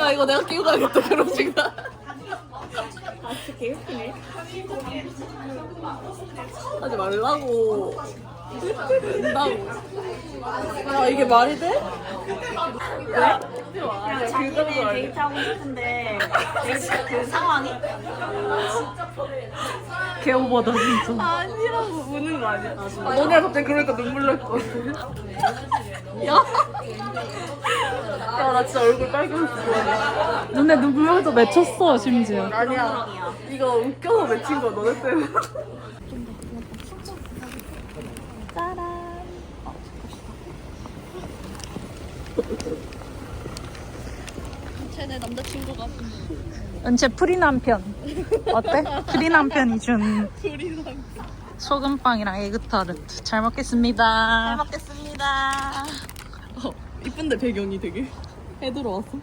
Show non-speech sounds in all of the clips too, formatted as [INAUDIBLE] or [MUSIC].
야 이거 내가 끼고 가야겠다 결혼식이다. 아 진짜 개웃기네. 하지 말라고. 된다고. 아 이게 말이 돼? 야 자기네 데이트하고 싶은데 데이트 그 상황이? 개 오버다 진짜. 아니라고 우는 거 아니야? 너네가 갑자기 그러니까 눈물 날 거. 야. 야 나 진짜 얼굴 빨개졌어. 눈에 눈물도 맺혔어 심지어. 아니야. 이거 웃겨서 맺힌 거 너네 때문에. 쟤네 남자친구가 은채 프리 남편 어때? 프리 남편이 준 소금빵이랑 에그 타르트 잘 먹겠습니다. 잘 먹겠습니다. 어, 이쁜데 배경이 되게 해 들어왔어.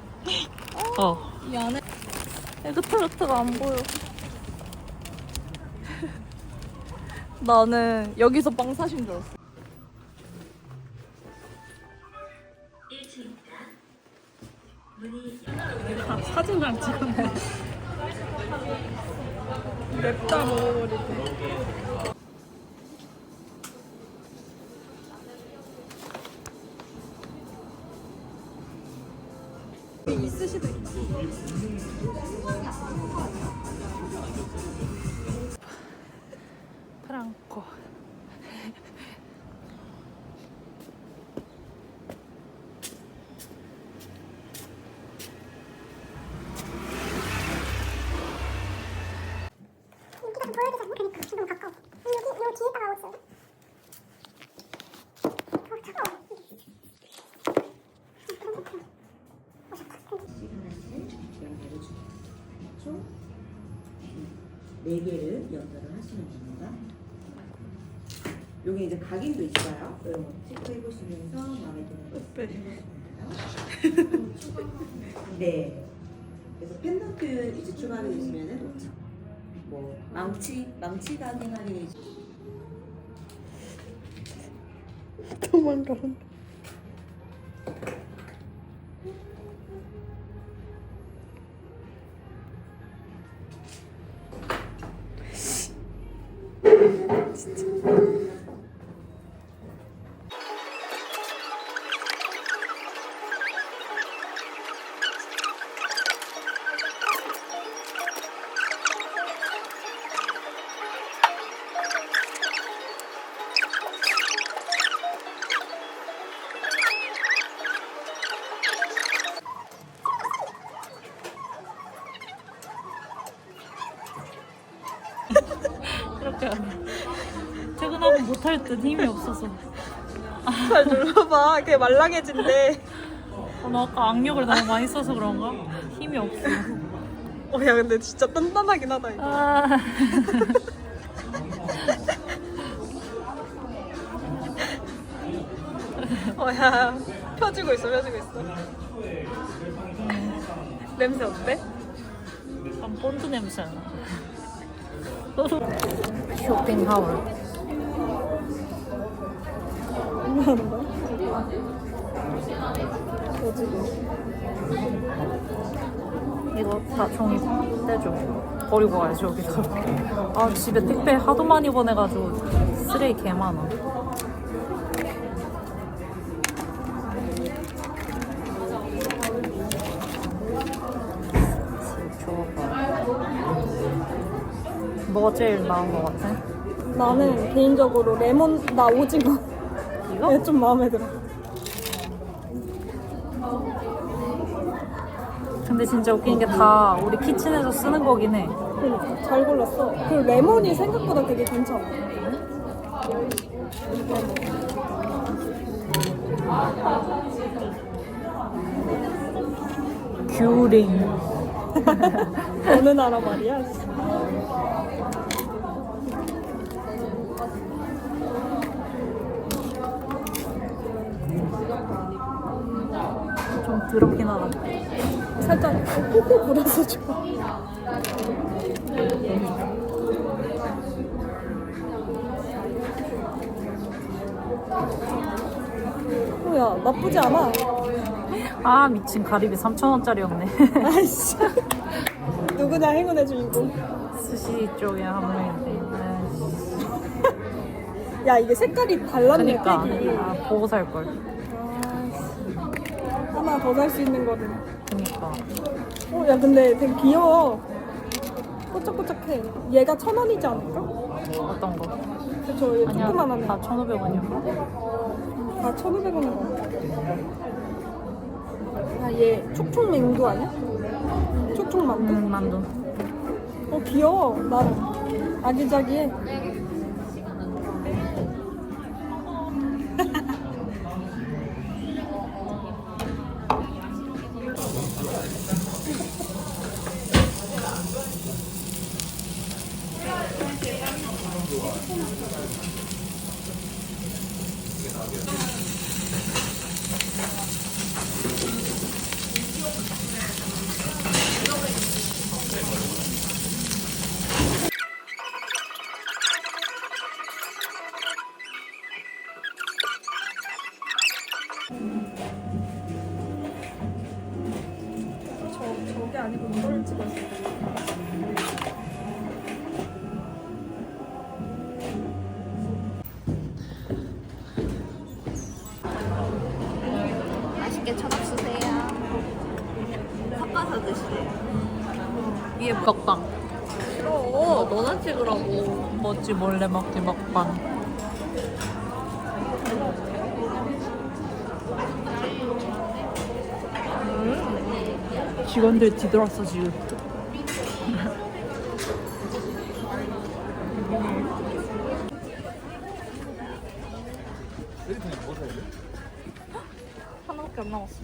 어. 이 안에 에그타르트가 안 보여. 나는 여기서 빵 사신 줄 알았어. 아, 사진장 찍었네. 맵다 먹어버리고. 프랑코. 4개를 연결을 하시면 됩니다. 여기 이제 각인도 있어요. 이런 거 체크해 보시면서 마음에 드는 거 있으면 네. 네. 그래서 팬던트 이제 추가해 주시면은 뭐 망치 망치 가게 할인이 도망가는 그렇게 하네. [LAUGHS] 퇴근하고 못할 듯 힘이 없어서. 잘 눌러봐. 그게 말랑해진대. 어, 나 아까 악력을 너무 많이 써서 그런가? 힘이 없어. 어, 야, 근데 진짜 단단하긴 하다, 이거. 아. 어, 야. 펴지고 있어, 펴지고 있어. 냄새 어때? 약간 본드 냄새 나. 쇼핑하울. 이거 다 종이 떼줘. 버리고 가야지 여기서. 아 집에 택배 하도 많이 보내가지고 쓰레기 개 많아. 뭐가 제일 나은 것 같아? 나는 개인적으로 레몬 나 오징어 이거? 얘좀 마음에 들어. 근데 진짜 웃긴 게 다 우리 키친에서 쓰는 거긴 해. 그러니까 잘 골랐어. 그리고 레몬이 생각보다 되게 괜찮아. 귤링. [LAUGHS] 어느 나라 말이야? 좀 더럽긴 하다. 살짝 콕콕 불어서 줘. 뭐야 나쁘지 않아. 아 미친 가리비 3,000원짜리였네 아이씨. 누구나 행운의 주인공. 스시 쪽에 한 명인데 아이씨. 야 이게 색깔이 달랐네 그니까. 아, 보고 살걸 하나 더 살 수 있는 거는. 그니까 어, 야 근데 되게 귀여워. 꼬짝꼬짝해. 얘가 천 원이지 않을까? 어떤 거? 그쵸, 얘 아니야 조그만 하네. 다 1,500원이야 다 1,500원인 거 같아. 아, 얘 촉촉맹두 아니야? 촉촉만두? 음 만두 어, 귀여워. 나는. 아기자기해. 드시래요. 이게 먹방 싫어. 너나 찍으라고. 뭐지 몰래 먹기 먹방 직원들 뒤돌았어 지금 하나밖에 안 남았어.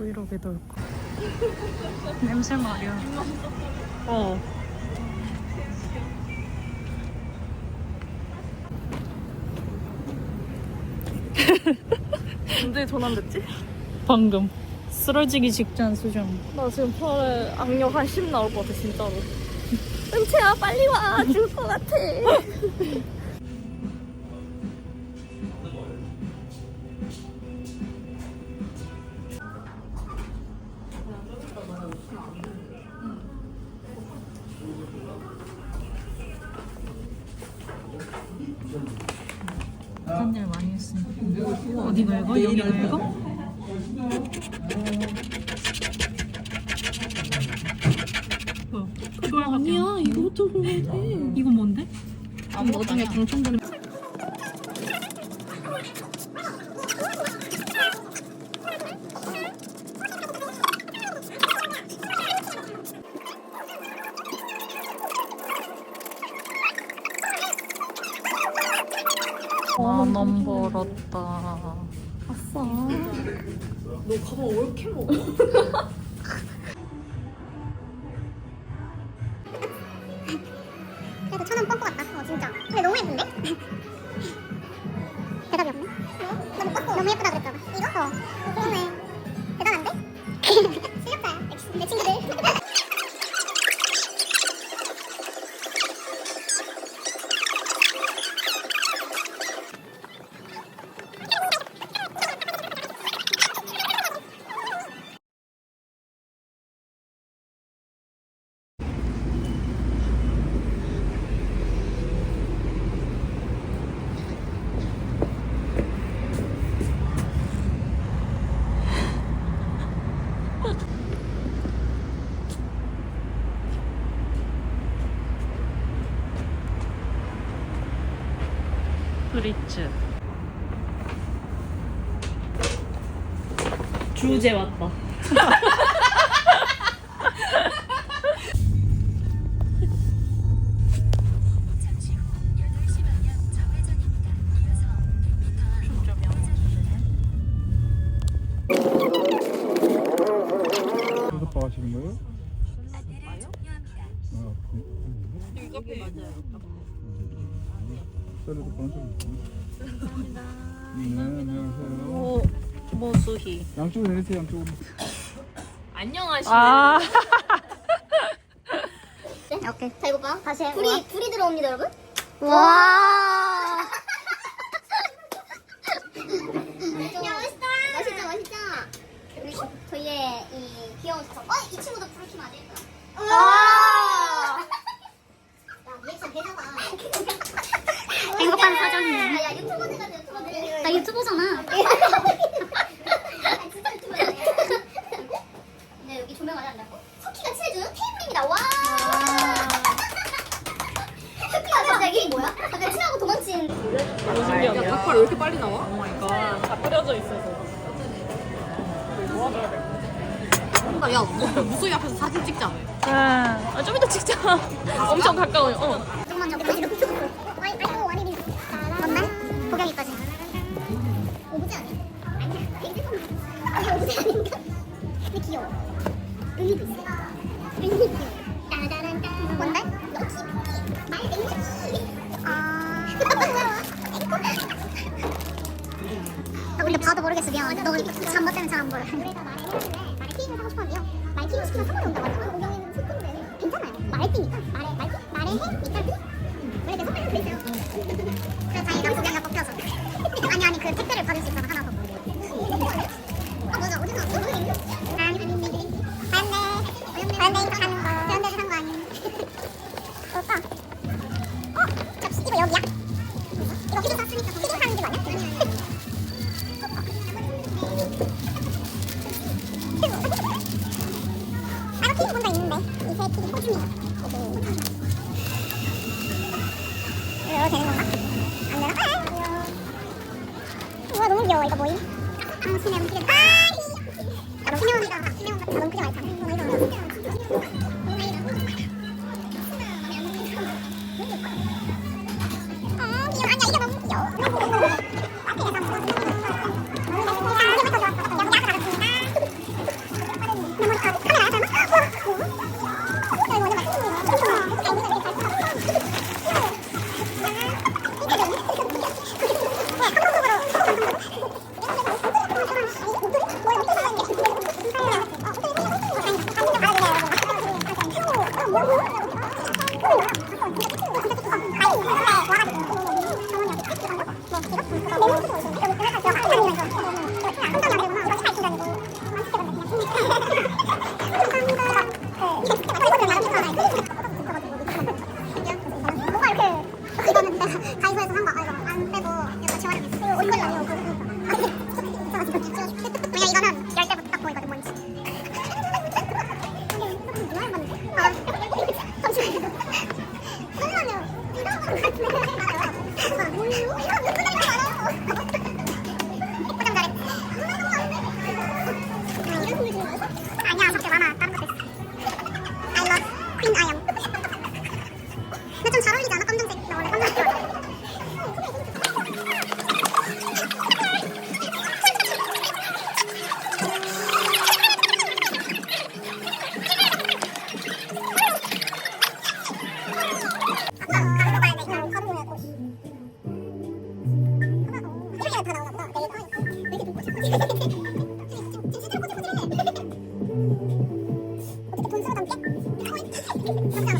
브이로그에 넣을 거 [LAUGHS] 냄새 말이야 어 [LAUGHS] 언제 전화 안 됐지? 방금 쓰러지기 직전 수정 나 지금 팔에 악력 한 10 나올 것 같아, 진짜로. [LAUGHS] 은채야, 빨리 와. 죽을 것 같아. 긁어? 여기 긁어? 뭐야? 그거 아니야 이거부터 긁어야 돼 이거 뭔데? 너 중에 당첨된 만 왜 이렇게 먹어? 그래도 천원 뻥뻥 같다. 어 진짜. 근데 너무 예쁜데? 프리츠. 주제 왔다 [LAUGHS] 양쪽으로 내리세요 양쪽으로 안녕하시네. 아, 네? [LAUGHS] 오케이. 자, 이거 봐. 다시 해. 불이, 불이 들어옵니다, 여러분. 와. [LAUGHS] 야, 맛있다. 맛있죠, 맛있죠? 우리 저희의 이 귀여운 자석. 어, 이 친구도 불을 키면 안 되겠다. 와. [LAUGHS] 야, 리액션 대단하 행복한 사전이네. 야, 유튜버들 같아, 유튜버들. 나 유튜버잖아. 모르겠어. 미안. 너 잠못 때문에 잘 안 보여. 그러니까 말해. 말에 키우고 하고 싶었는데요. 말 키우고 싶으면 선물이 온다고 하잖아. 귀여워 이거 뭐임? 아 신의 움직임 아 바로 신혜원이다 신혜원 같아 너무 크지 말자 뭐 이거 어 귀여워 아니야